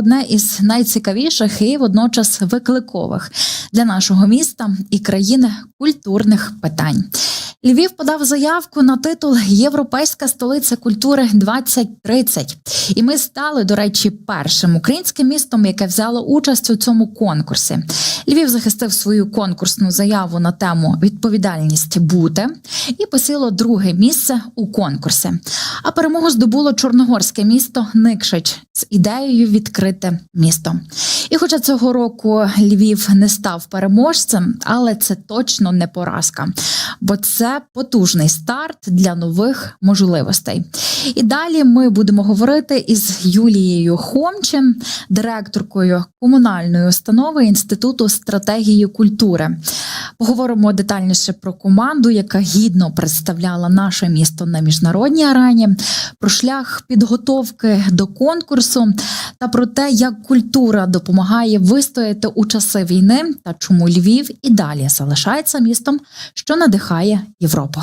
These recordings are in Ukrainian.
одне із найцікавіших і водночас викликових для нашого міста і країни культурних питань. Львів подав заявку на титул Європейська столиця культури 2030. І ми стали, до речі, першим українським містом, яке взяло участь у цьому конкурсі. Львів захистив свою конкурсну заяву на тему відповідальність бути і посіло друге місце у конкурсі. А перемогу здобуло чорногорське місто Никшич з ідеєю відкрите місто. І хоча цього року Львів не став переможцем, але це точно не поразка, бо це потужний старт для нових можливостей. І далі ми будемо говорити із Юлією Хомчем, директоркою комунальної установи Інституту стратегії культури. Поговоримо детальніше про команду, яка гідно представляла наше місто на міжнародній арені, про шлях підготовки до конкурсу та про те, як культура допомагає вистояти у часи війни та чому Львів і далі залишається містом, що надихає Європу.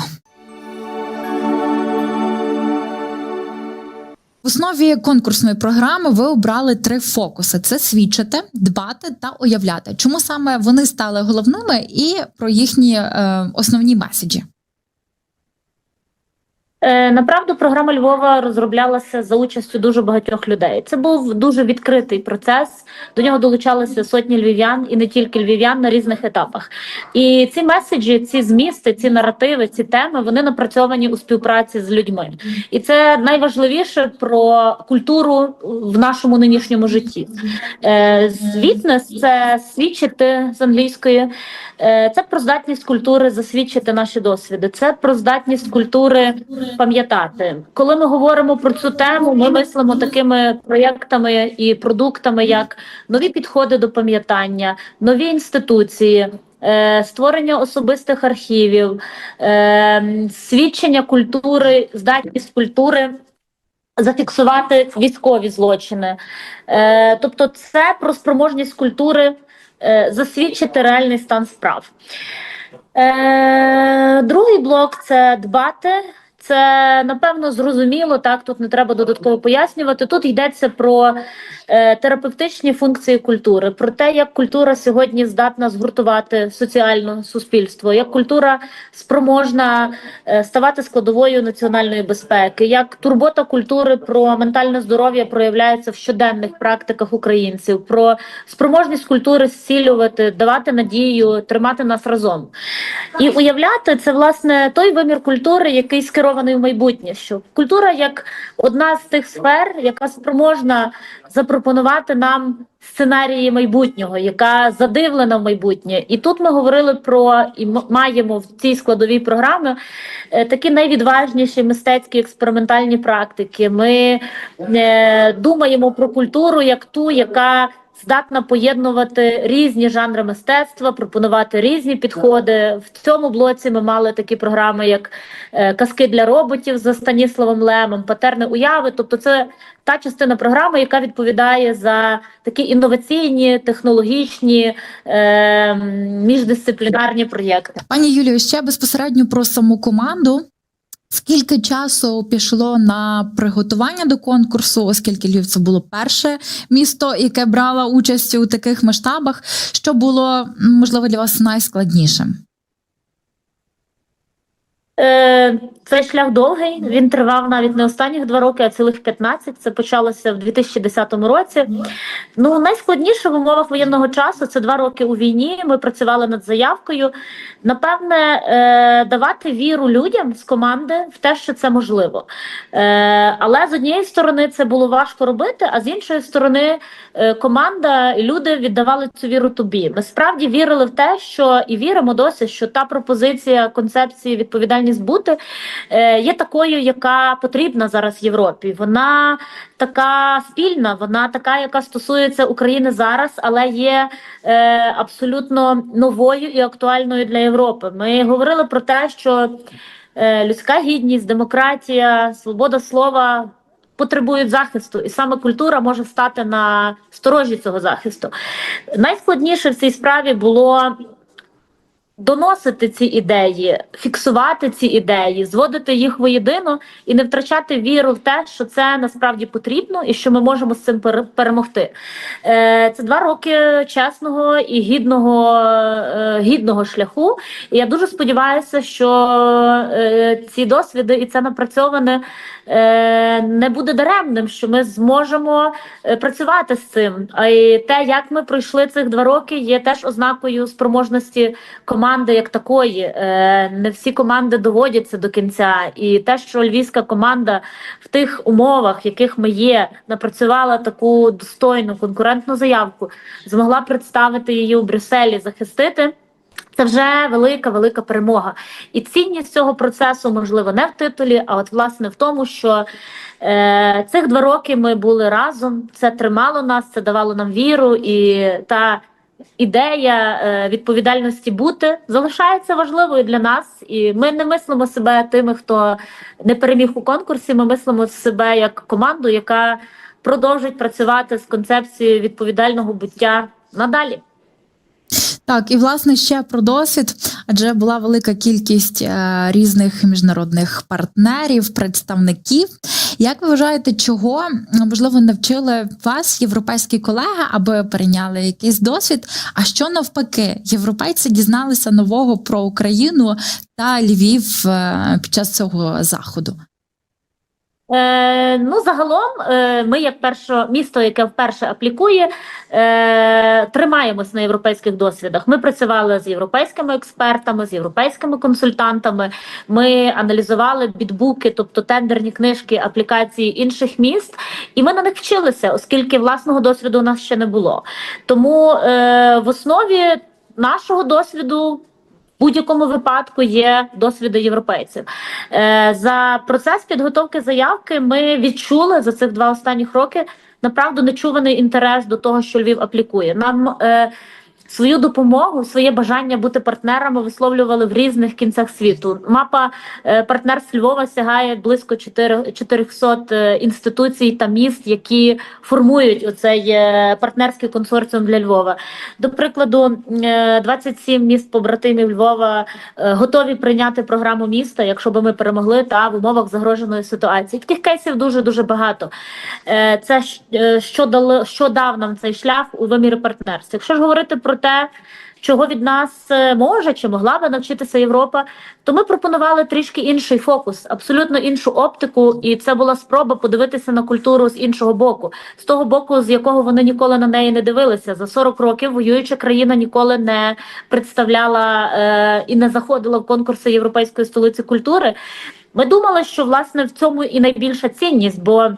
В основі конкурсної програми ви обрали три фокуси: це свідчити, дбати та уявляти. Чому саме вони стали головними і про їхні е, основні меседжі? Е, Направду програма Львова розроблялася за участю дуже багатьох людей. Це був дуже відкритий процес. До нього долучалися сотні львів'ян і не тільки львів'ян на різних етапах. І ці меседжі, ці змісти, ці наративи, ці теми вони напрацьовані у співпраці з людьми. І це найважливіше про культуру в нашому нинішньому житті. Е, Звітнес це свідчити з англійської. Е, Це про здатність культури засвідчити наші досвіди. Це про здатність культури пам'ятати. Коли ми говоримо про цю тему, ми мислимо такими проєктами і продуктами, як нові підходи до пам'ятання, нові інституції. е, Створення особистих архівів, е, свідчення культури, здатність культури зафіксувати військові злочини. Е, Тобто, це про спроможність культури засвідчити реальний стан справ. Другий блок це дбати. Це напевно зрозуміло, так тут не треба додатково пояснювати. Тут йдеться про е, терапевтичні функції культури, про те, як культура сьогодні здатна згуртувати соціальне суспільство, як культура спроможна е, ставати складовою національної безпеки, як турбота культури про ментальне здоров'я проявляється в щоденних практиках українців, про спроможність культури зцілювати, давати надію, тримати нас разом. І уявляти це власне той вимір культури, який скерований в майбутнє. Що культура як одна з тих сфер, яка спроможна запропонувати нам сценарії майбутнього, яка задивлена в майбутнє. І тут ми говорили про і маємо в цій складовій програмі е, такі найвідважніші мистецькі експериментальні практики. Ми е, думаємо про культуру як ту, яка здатна поєднувати різні жанри мистецтва, пропонувати різні підходи. В цьому блоці ми мали такі програми, як е, казки для роботів за Станіславом Лемом, патерни уяви. Тобто, це та частина програми, яка відповідає за такі інноваційні, технологічні, е, міждисциплінарні проєкти. Пані Юлію, ще безпосередньо про саму команду. Скільки часу пішло на приготування до конкурсу, оскільки Львів це було перше місто, яке брало участь у таких масштабах, що було можливо для вас найскладнішим? Е, Цей шлях довгий. Він тривав навіть не останніх два роки, а цілих 15. Це почалося в 2010 році. Ну найскладніше в умовах воєнного часу це два роки у війні. Ми працювали над заявкою. Напевне, е, давати віру людям з команди в те, що це можливо. Е, Але з однієї сторони це було важко робити, а з іншої сторони, е, команда і люди віддавали цю віру тобі. Ми справді вірили в те, що і віримо досі, що та пропозиція концепції відповідальність бути є такою, яка потрібна зараз Європі. Вона така спільна, вона така, яка стосується України зараз, але є е, абсолютно новою і актуальною для Європи. Ми говорили про те, що е, людська гідність, демократія, свобода слова. Потребують захисту, і саме культура може стати на сторожі цього захисту. Найскладніше в цій справі було доносити ці ідеї, фіксувати ці ідеї, зводити їх воєдино і не втрачати віру в те, що це насправді потрібно і що ми можемо з цим пере- перемогти. Е, Це два роки чесного і гідного, е, гідного шляху. І я дуже сподіваюся, що е, ці досвіди і це напрацьоване не буде даремним, що ми зможемо працювати з цим. А і те, як ми пройшли цих два роки, є теж ознакою спроможності команди як такої. Е, Не всі команди доводяться до кінця. І те, що львівська команда в тих умовах, в яких ми є, напрацювала таку достойну конкурентну заявку, змогла представити її у Брюсселі, захистити. Це вже велика, велика перемога. І цінність цього процесу можливо не в титулі, а от власне в тому, що е, цих два роки ми були разом. Це тримало нас, це давало нам віру, і та ідея е, відповідальності бути залишається важливою для нас. І ми не мислимо себе тими, хто не переміг у конкурсі. Ми мислимо себе як команду, яка продовжить працювати з концепцією відповідального буття надалі. Так, і власне ще про досвід, адже була велика кількість е, різних міжнародних партнерів, представників. Як ви вважаєте, чого можливо навчили вас європейські колеги, аби перейняли якийсь досвід? А що навпаки, європейці дізналися нового про Україну та Львів е, під час цього заходу? Е, ну, загалом, е, ми, як перше місто, яке вперше аплікує, е, тримаємось на європейських досвідах. Ми працювали з європейськими експертами, з європейськими консультантами. Ми аналізували бітбуки, тобто тендерні книжки аплікації інших міст, і ми на них вчилися, оскільки власного досвіду у нас ще не було. Тому е, в основі нашого досвіду. Будь-якому випадку є досвіду європейців. Е, За процес підготовки заявки ми відчули за цих два останніх роки направду нечуваний інтерес до того, що Львів аплікує. Нам е, свою допомогу, своє бажання бути партнерами висловлювали в різних кінцях світу. Мапа е, партнерств Львова сягає близько 4 400 е, інституцій та міст, які формують оцей е, партнерський консорціум для Львова. До прикладу, е, 27 міст побратимів Львова готові прийняти програму міста, якщо би ми перемогли та в умовах загроженої ситуації. Таких кейсів дуже дуже багато. Це що дало що дав нам цей шлях у вимірі партнерства. Якщо ж говорити про те, чого від нас е, може чи могла би навчитися Європа, то ми пропонували трішки інший фокус, абсолютно іншу оптику, і це була спроба подивитися на культуру з іншого боку, з того боку, з якого вони ніколи на неї не дивилися. За 40 років воююча країна ніколи не представляла е, і не заходила в конкурси Європейської столиці культури. Ми думали, що власне в цьому і найбільша цінність, бо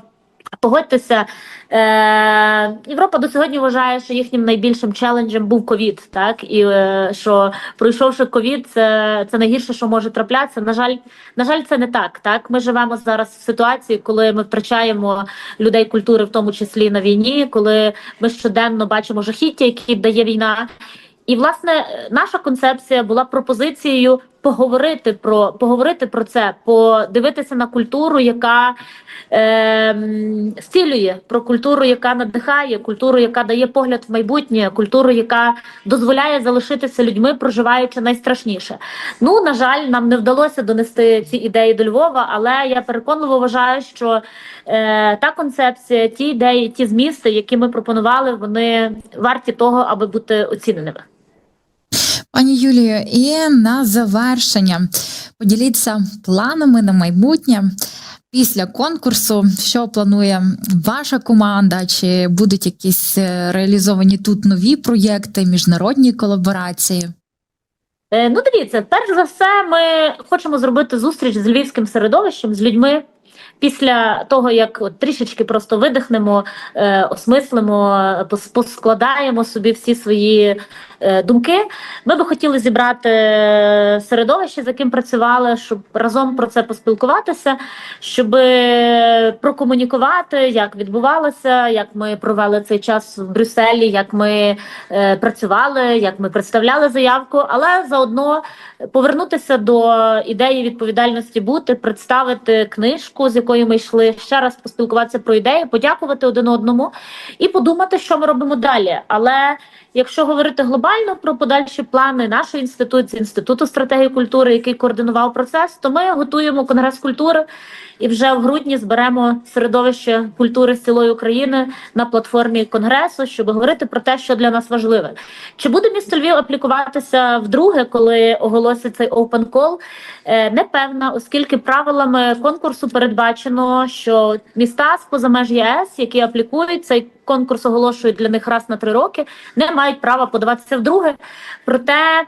погодьтеся, е, Європа до сьогодні вважає, що їхнім найбільшим челенджем був ковід, так і е, що пройшовши ковід, це, це найгірше, що може траплятися. На жаль, на жаль, це не так. Так, ми живемо зараз в ситуації, коли ми втрачаємо людей культури, в тому числі на війні, коли ми щоденно бачимо жахіття, які дає війна. І власне наша концепція була пропозицією поговорити про поговорити про це, подивитися на культуру, яка е, зцілює, про культуру, яка надихає, культуру, яка дає погляд в майбутнє, культуру, яка дозволяє залишитися людьми, проживаючи найстрашніше. Ну на жаль, нам не вдалося донести ці ідеї до Львова, але я переконливо вважаю, що е, та концепція, ті ідеї, ті змісти, які ми пропонували, вони варті того, аби бути оціненими. Пані Юлію, і на завершення поділіться планами на майбутнє. Після конкурсу, що планує ваша команда? Чи будуть якісь е, реалізовані тут нові проєкти, міжнародні колаборації? Е, Ну, дивіться, перш за все, ми хочемо зробити зустріч з львівським середовищем, з людьми. Після того, як от трішечки просто видихнемо, е, осмислимо, поскладаємо собі всі свої думки, ми би хотіли зібрати е, середовище, з яким працювали, щоб разом про це поспілкуватися, щоб е, прокомунікувати, як відбувалося, як ми провели цей час в Брюсселі, як ми е, працювали, як ми представляли заявку, але заодно повернутися до ідеї відповідальності бути, представити книжку, з якою ми йшли, ще раз поспілкуватися про ідеї, подякувати один одному і подумати, що ми робимо далі. Але якщо говорити глобально про подальші плани нашої інституції, інституту стратегії культури, який координував процес, то ми готуємо конгрес культури і вже в грудні зберемо середовище культури з цілої України на платформі конгресу, щоб говорити про те, що для нас важливе. Чи буде місто Львів аплікуватися вдруге, коли оголосять цей open call? Е, Непевна, оскільки правилами конкурсу передбачено, що міста з поза меж ЄС, які аплікують цей конкурс, оголошують для них раз на три роки, не мають права подаватися вдруге. Проте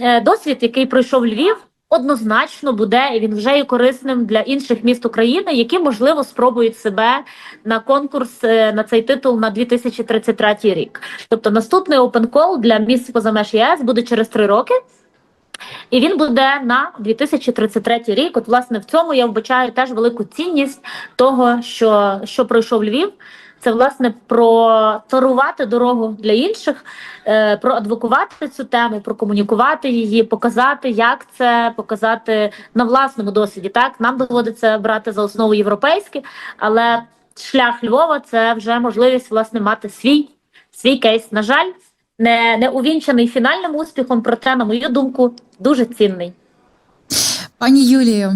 е, досвід, який пройшов Львів. Однозначно буде і він вже є корисним для інших міст України, які можливо спробують себе на конкурс е, на цей титул на 2033 рік. Тобто наступний call для міст поза меж ЄС буде через три роки. І він буде на 2033 рік. От, власне, в цьому я вбачаю теж велику цінність того, що, що пройшов Львів. Це власне проторувати дорогу для інших, е, проадвокувати цю тему, прокомунікувати її, показати, як це показати на власному досвіді. Так нам доводиться брати за основу європейське, але шлях Львова це вже можливість власне мати свій свій кейс. На жаль, не, не увінчаний фінальним успіхом, проте, на мою думку, дуже цінний. Пані Юлію,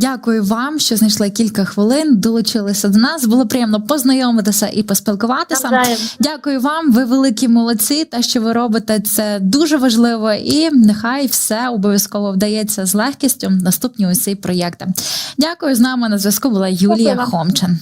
дякую вам, що знайшли кілька хвилин, долучилися до нас. Було приємно познайомитися і поспілкуватися. Навзаєм. Дякую вам, ви великі молодці. Те, що ви робите, це дуже важливо, і нехай все обов'язково вдається з легкістю. Наступні усі проєкти. Дякую з нами на зв'язку. Була Юлія Дякую вам. Хомчин.